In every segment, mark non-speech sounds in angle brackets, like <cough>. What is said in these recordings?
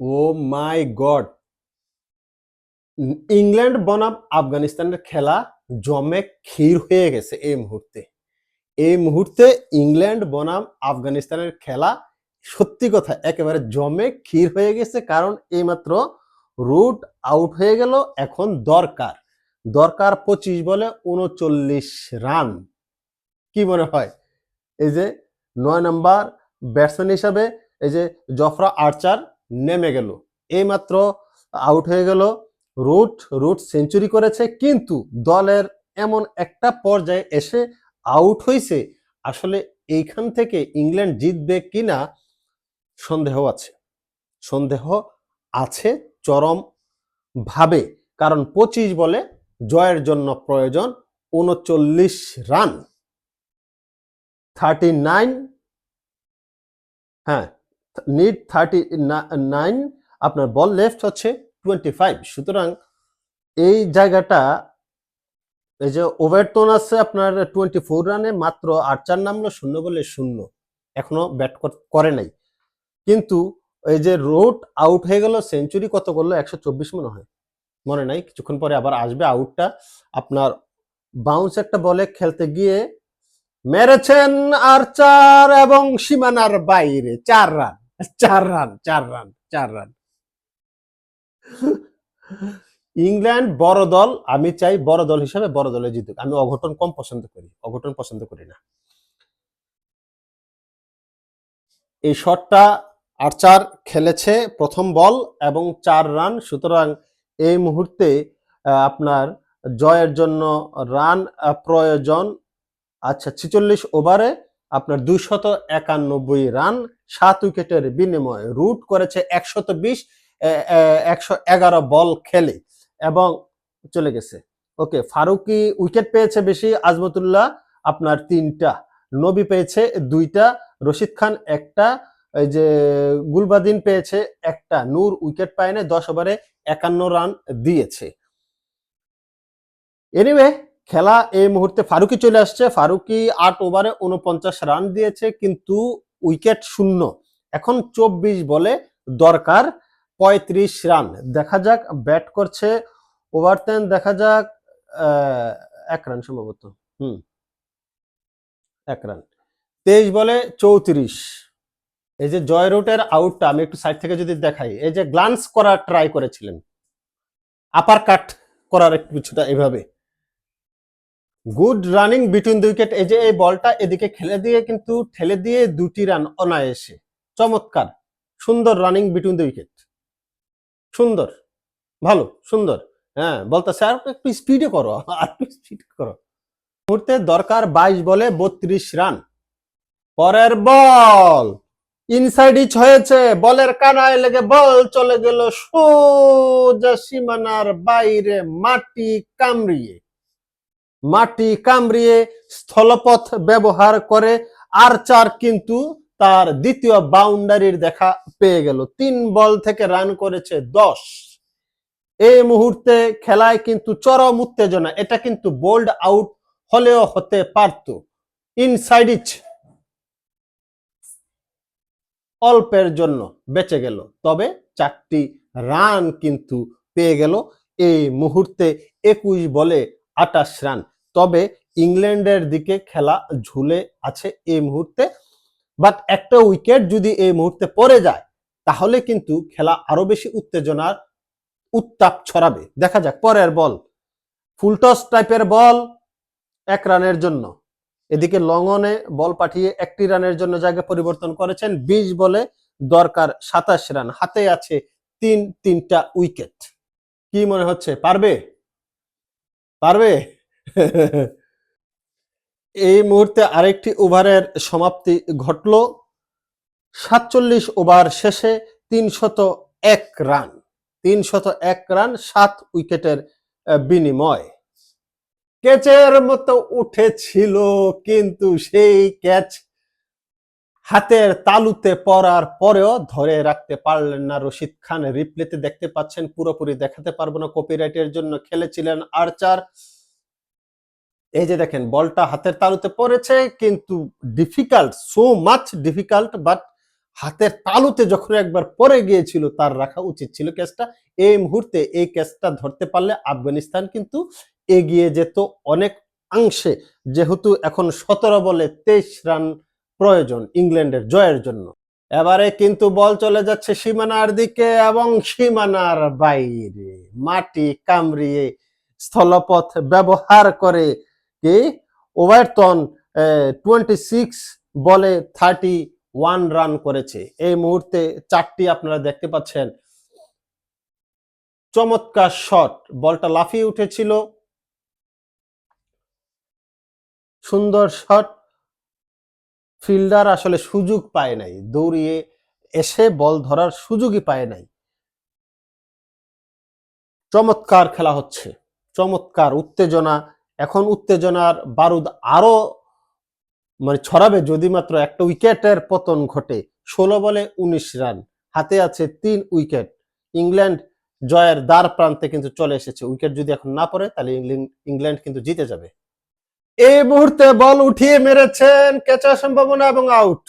ও মাই god. England বনাম আফগানিস্তানের খেলা জমে ক্ষীর হয়ে গেছে এই মুহূর্তে। এই মুহূর্তে ইংল্যান্ড বনাম আফগানিস্তানের খেলা সত্যি কথা একেবারে জমে ক্ষীর হয়ে গেছে কারণ এইমাত্র রুট আউট হয়ে গেল, এখন দরকার। দরকার পঁচিশ বলে উনচল্লিশ রান। কি মনে হয়? এই যে নয় নাম্বার ব্যাটসম্যান হিসাবে এই যে জফরা আর্চার নেমে গেল। এইমাত্র আউট হয়ে গেল। রুট রুট সেঞ্চুরি করেছে, কিন্তু দলের এমন একটা পর্যায়ে এসে আউট হয়েছে আসলে এইখান থেকে ইংল্যান্ড জিতবে কিনা সন্দেহ আছে। সন্দেহ আছে চরম ভাবে কারণ পঁচিশ বলে জয়ের জন্য প্রয়োজন উনচল্লিশ রান। থার্টি নাইন হ্যাঁ নিড থার্টি নাইন আপনার বল লেফট হচ্ছে টোয়েন্টি ফাইভ সুতরাং এই জায়গাটা, এই যে ওভারটোন আছে আপনার টোয়েন্টি ফোর রানে, মাত্র আট চার নামলো, শূন্য বলে শূন্য। এখনও ব্যাট করে নাই। কিন্তু এই যে রোড আউট হয়ে গেল সেঞ্চুরি কত করল? একশো চব্বিশ মনে হয়। মনে নাই, কিছুক্ষণ পরে আবার আসবে আউটটা আপনার বাউন্স একটা বলে খেলতে গিয়ে মেরেছেন আর চার এবং সীমানার বাইরে চার রান। চার রান চার রান চার রান। ইংল্যান্ড বড় দল, আমি চাই বড় দল হিসাবে বড় দলে জিতুক। আমি অঘটন কম পছন্দ করি, অঘটন পছন্দ করি না। এই শটটা আর্চার খেলেছে প্রথম বল এবং চার রান, সুতরাং এই মুহূর্তে আপনার জয়ের জন্য রান প্রয়োজন। আচ্ছা ছিচল্লিশ ওভারে আপনার দুইশত একানব্বই রান, সাত উইকেটের বিনিময়ে রুট করেছে একশত বিশ একশো এগারো বল খেলে এবং চলে গেছে। ওকে, ফারুকি উইকেট পেয়েছে বেশি, আজমতুল্লাহ আপনার তিনটা, নবী পেয়েছে দুইটা, রশিদ খান একটা, এই যে গুলবাদিন পেয়েছে একটা, নূর উইকেট পায়নি, দশ ওভারে একান্ন রান দিয়েছে। এনিওয়ে খেলা এই মুহূর্তে ফারুকি চলে আসছে। ফারুকি আট ওভারে উনপঞ্চাশ রান দিয়েছে, কিন্তু উইকেট শূন্য। এখন চব্বিশ বলে দরকার পঁয়ত্রিশ রান দেখা যাক ব্যাট করছে ওভার টেন দেখা যাক এক রান সম্ভবত। হুম। এক রান তেইশ বলে চৌত্রিশ। এই যে জয় রুটের আউটটা আমি একটু সাইড থেকে যদি দেখাই, এই যে গ্লান্স করার ট্রাই করেছিলেন। আপার কাট করার একটু কিছুটা এভাবে। Good running between the wicket. এই যে এই বলটা এদিকে খেলে দিয়ে কিন্তু ঠেলে দিয়ে দুটি রান অনায়াসে। চমৎকার, সুন্দর রানিং বিটুইন দ্য উইকেট সুন্দর, ভালো, সুন্দর। হ্যাঁ বলতেছে স্যার একটু স্পিডে করো, আর একটু স্পিড <laughs> করো। মুহূর্তে দরকার বাইশ বলে বত্রিশ রান। পরের বল ইনসাইড ইচ হয়েছে, বলের কানায় লেগে বল চলে গেল সোজা সীমানার বাইরে, মাটি কামড়িয়ে। মাটি কামড়িয়ে স্থলপথ ব্যবহার করে। আর্চার কিন্তু তার দ্বিতীয় বাউন্ডারির দেখা পেয়ে গেল। তিন বল থেকে রান করেছে দশ। এই মুহূর্তে খেলায় কিন্তু চরম উত্তেজনা। এটা কিন্তু বোল্ড আউট হলেও হতে পারত। ইনসাইড ইচ অল্পের জন্য বেঁচে গেল। তবে চারটি রান কিন্তু পেয়ে গেল। এই মুহূর্তে একুশ বলে আটাশ রান। ইংল্যান্ডের দিকে খেলা ঝুলে আছে এই মুহূর্তে। বাট একটা উইকেট যদি এই মুহূর্তে পড়ে যায়, তাহলে কিন্তু খেলা আরও বেশি উত্তেজনার উত্তাপ ছড়াবে। দেখা যাক, পরের বল। ফুলটস টাইপের বল এক রানের জন্য। এদিকে লঙ্গনে বল পাঠিয়ে একটি রানের জন্য জায়গা পরিবর্তন করেছেন। বিশ বলে দরকার সাতাশ রান। হাতে আছে তিন, তিনটা উইকেট কি মনে হচ্ছে? পারবে? পারবে? <laughs> এই মুহূর্তে আরেকটি ওভারের সমাপ্তি ঘটল। সাতচল্লিশ ওভার শেষে তিনশত এক রান, তিনশত এক রান, সাত উইকেটের বিনিময়। ক্যাচের মতো উঠেছিল, কিন্তু সেই ক্যাচ হাতের তালুতে পড়ার পরেও ধরে রাখতে পারলেন না রশিদ খান। রিপ্লেতে দেখতে পাচ্ছেন, পুরোপুরি দেখাতে পারব না। কপিরাইটের জন্য খেলেছিলেন আর্চার। এই যে দেখেন, বলটা হাতের তালুতে পড়েছে, কিন্তু difficult so much difficult but হাতের তালুতে যখন একবার পরে গিয়েছিল, তার রাখা উচিত ছিল ক্যাচটা এই মুহূর্তে এই ক্যাচটা ধরতে পারলে আফগানিস্তান কিন্তু এগিয়ে যেত অনেক অংশে, যেহেতু এখন সতেরো বলে তেইশ রান প্রয়োজন ইংল্যান্ডের জয়ের জন্য। এবারে কিন্তু বল চলে যাচ্ছে সীমানার দিকে এবং সীমানার বাইরে। মাটি কামড়িয়ে স্থলপথ ব্যবহার করে কি? ওভারটন টোয়েন্টি সিক্স বলে থার্টি ওয়ান রান করেছে। এই মুহূর্তে চারটি আপনারা দেখতে পাচ্ছেন। চমৎকার শট বলটা লাফিয়ে উঠেছিল। সুন্দর শট ফিল্ডার আসলে সুযোগ পায় নাই। দৌড়িয়ে এসে বল ধরার সুযোগই পায় নাই। চমৎকার খেলা হচ্ছে। চমৎকার উত্তেজনা এখন উত্তেজনার বারুদ আরও মানে ছড়াবে যদি মাত্র একটা উইকেটের পতন ঘটে। ষোলো বলে উনিশ রান, হাতে আছে তিন উইকেট। ইংল্যান্ড জয়ের দ্বার প্রান্তে কিন্তু চলে এসেছে। উইকেট যদি এখন না পড়ে, তাহলে ইংল্যান্ড- কিন্তু জিতে যাবে। এই মুহূর্তে বল উঠিয়ে মেরেছেন ক্যাচার সম্ভাবনা এবং আউট।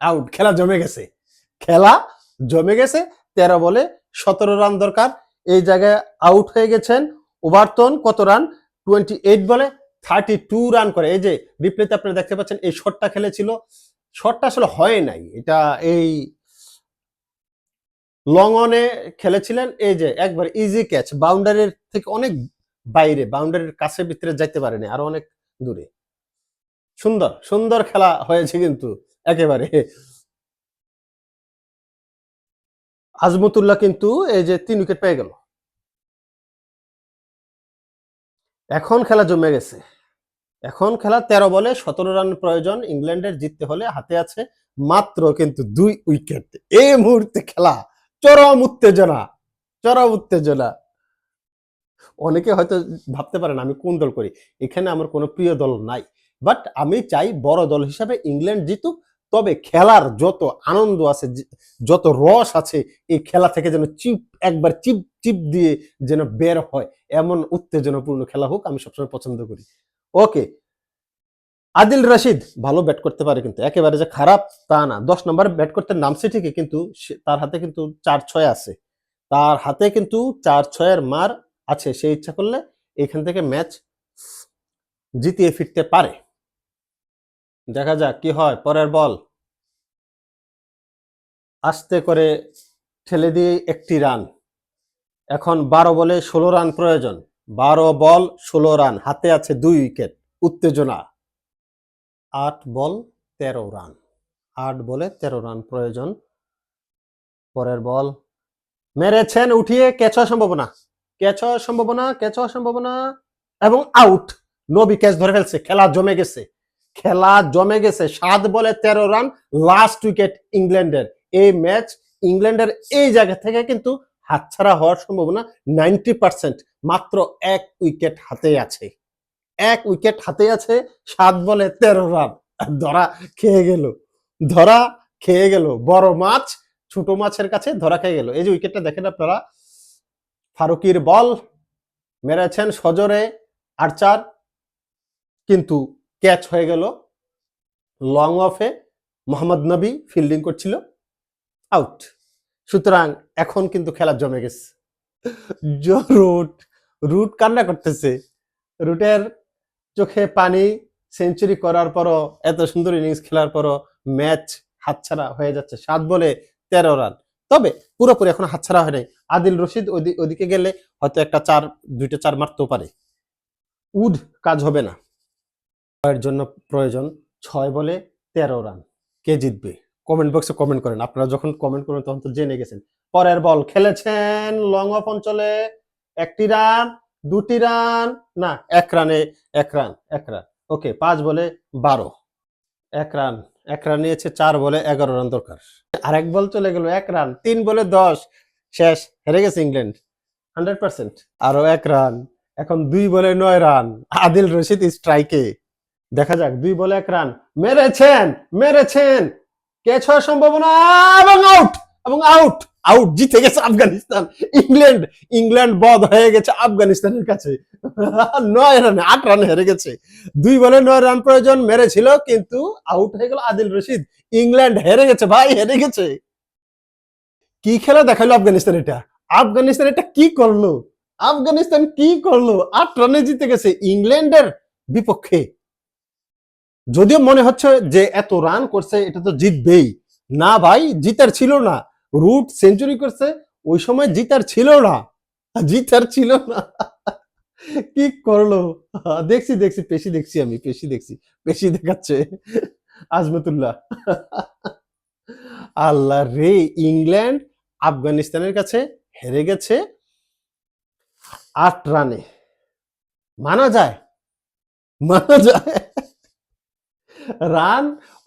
আউট, খেলা জমে গেছে। খেলা জমে গেছে, তেরো বলে সতেরো রান দরকার। এই জায়গায় আউট হয়ে গেছেন ওভারটন, কত রান? টোয়েন্টি এইট বলে থার্টি টু রান করে। এই যে রিপ্লেতে আপনারা দেখতে পাচ্ছেন, এই শটটা খেলেছিল। শটটা আসলে হয় নাই। এটা এই লং অনে খেলেছিলেন। এই যে একবার ইজি ক্যাচ বাউন্ডারির থেকে অনেক বাইরে। বাউন্ডারির কাছে ভিতরে যাইতে পারেনি। আরও অনেক দূরে। সুন্দর সুন্দর খেলা হয়েছে কিন্তু একেবারে। আজমতুল্লাহ কিন্তু এই যে তিন উইকেট পেয়ে গেল। এখন খেলা জমে গেছে। এখন খেলা তেরো বলে সতেরো রান প্রয়োজন। ইংল্যান্ডের জিততে হলে হাতে আছে মাত্র কিন্তু দুই উইকেট। এই মুহূর্তে খেলা চরম উত্তেজনা চরম উত্তেজনা। অনেকে হয়তো ভাবতে পারেন, আমি কোন দল করি? এখানে আমার কোনো প্রিয় দল নাই। বাট আমি চাই বড় দল হিসাবে ইংল্যান্ড জিতুক তবে খেলার যত আনন্দ আছে যত রস আছে, এই খেলা থেকে যেন চিপ, একবার চিপ চিপ দিয়ে যেন বের হয়, এমন উত্তেজনাপূর্ণ খেলা হোক আমি সবসময় পছন্দ করি। ওকে আদিল রশিদ ভালো ব্যাট করতে পারে কিন্তু, একেবারে যে খারাপ তা না। দশ নম্বর ব্যাট করতে নামছে ঠিকই কিন্তু তার হাতে কিন্তু চার ছয় আছে। তার হাতে কিন্তু চার ছয়ের মার আছে। সে ইচ্ছা করলে এখান থেকে ম্যাচ জিতিয়ে ফিরতে পারে। দেখা যাক কি হয়, পরের বল। আস্তে করে ঠেলে দিয়ে একটি রান। এখন বারো বলে ষোলো রান প্রয়োজন। বারো বল, ষোলো রান। হাতে আছে দুই উইকেট। উত্তেজনা। আট বল, তেরো রান। আট বলে তেরো রান প্রয়োজন। পরের বল। মেরেছেন উঠিয়ে, ক্যাচ হওয়ার সম্ভাবনা। ক্যাচ হওয়ার সম্ভাবনা, ক্যাচ হওয়ার সম্ভাবনা। এবং আউট। নবী ক্যাচ ধরে ফেলছে, খেলা জমে গেছে। খেলা জমে গেছে। সাত বলে তেরো রান লাস্ট উইকেট ইংল্যান্ডের। এই ম্যাচ ইংল্যান্ডের এই জায়গা থেকে কিন্তু হাতছাড়া হওয়ার সম্ভাবনা নাইনটি পার্সেন্ট মাত্র এক উইকেট হাতে আছে। এক উইকেট হাতে আছে, সাত বলে তেরো রান। ধরা খেয়ে গেল। ধরা খেয়ে গেল। বড় মাছ, ছোট মাছের কাছে ধরা খেয়ে গেল। এই যে উইকেটটা দেখেন আপনারা। ফারুকির বল, মেরেছেন সজরে আর্চার কিন্তু ক্যাচ হয়ে গেল। লং অফে মোহাম্মদ নবী ফিল্ডিং করছিল। আউট সুতরাং এখন কিন্তু খেলা জমে গেছে। জ- রুট রুট কান্না করতেছে। রুটের চোখে পানি সেঞ্চুরি করার পরও, এত সুন্দর ইনিংস খেলার পরও ম্যাচ হাতছাড়া হয়ে যাচ্ছে। সাত বলে তেরো রান। তবে পুরোপুরি এখন হাতছাড়া হয় নাই আদিল রশিদ ওদি- ওদিকে গেলে হয়তো একটা চার, দুইটা চার মারতেও পারে। উড কাজ হবে না। এর জন্য প্রয়োজন ছয় বলে তেরো রান। কে জিতবে? কমেন্ট বক্সে কমেন্ট করেন। আপনারা যখন কমেন্ট করেন তখন তো জেনে গেছেন। পরের বল খেলেছেন লং অফ অঞ্চলে একটি রান, দুটি রান, না, এক রানে, এক রান এক রান। ওকে, পাঁচ বলে বারো। এক রান এক রান নিয়েছে, চার বলে এগারো রান দরকার। আর এক বল চলে গেল, এক রান, তিন বলে দশ। শেষ, হেরে গেছে ইংল্যান্ড। Hundred percent. আরও এক রান, এখন দুই বলে নয় রান। আদিল রশিদ স্ট্রাইকে দেখা যাক, দুই বলে এক রান। মেরেছেন মেরেছেন। ক্যাচ হওয়ার সম্ভাবনা? এবং আউট এবং আউট আউট জিতে গেছে আফগানিস্তান। ইংল্যান্ড ইংল্যান্ড বধ হয়ে গেছে আফগানিস্তানের কাছে। নয় রানে, আট রানে হেরে গেছে। দুই বলে নয় রান প্রয়োজন, মেরেছিল, কিন্তু আউট হয়ে গেল আদিল রশিদ। ইংল্যান্ড হেরে গেছে, ভাই, হেরে গেছে। কি খেলা দেখাল আফগানিস্তান এটা? আফগানিস্তান এটা কি করল? আফগানিস্তান কি করল? আট রানে জিতে গেছে ইংল্যান্ডের বিপক্ষে। যদিও মনে হচ্ছে যে এত রান করছে, এটা তো জিতবেই। না ভাই, জিতার ছিল না। রুট সেঞ্চুরি করছে, ওই সময় জিতার ছিল না। জিতার ছিল না। কি করল? দেখছি দেখছি, পেশি দেখছি আমি, পেশি দেখছি, পেশি দেখাচ্ছে আজমতুল্লাহ। আল্লাহ রে, ইংল্যান্ড আফগানিস্তানের কাছে হেরে গেছে আট রানে মানা যায় মানা যায়। রান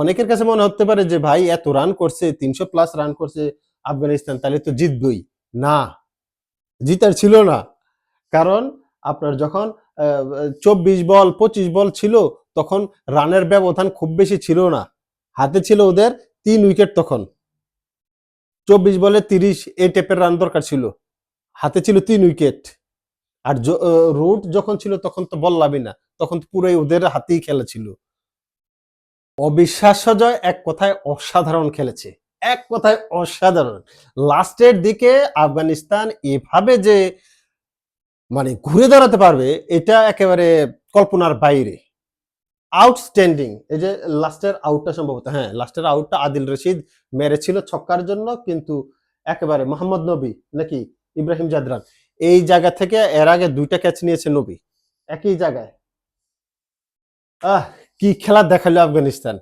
অনেকের কাছে মনে হতে পারে যে, ভাই, এত রান করছে, তিনশো প্লাস রান করছে আফগানিস্তান, তাহলে তো জিতবই। না, জিতার ছিল না। কারণ আপনার যখন চব্বিশ বল, পঁচিশ বল ছিল, তখন রানের ব্যবধান খুব বেশি ছিল না। হাতে ছিল ওদের তিন উইকেট তখন। চব্বিশ বলে তিরিশ, এই টাইপের রান দরকার ছিল। হাতে ছিল তিন উইকেট আর রুট যখন ছিল, তখন তো বল বললামই না। তখন তো পুরোই ওদের হাতেই খেলা ছিল। অবিশ্বাস্য জয় এক কথায় অসাধারণ খেলেছে। এক কথায় অসাধারণ। লাস্টের দিকে আফগানিস্তান এভাবে যে মানে ঘুরে দাঁড়াতে পারবে, এটা একেবারে কল্পনার বাইরে। আউটস্ট্যান্ডিং এই যে লাস্টের আউটটা সম্ভবত হ্যাঁ লাস্টের আউটটা আদিল রশিদ মেরেছিল ছক্কার জন্য, কিন্তু একেবারে মোহাম্মদ নবী নাকি ইব্রাহিম জাদরান, এই জায়গা থেকে এর আগে দুইটা ক্যাচ নিয়েছে নবী। একই জায়গায়। আহ কি খেলা দেখাল আফগানিস্তান?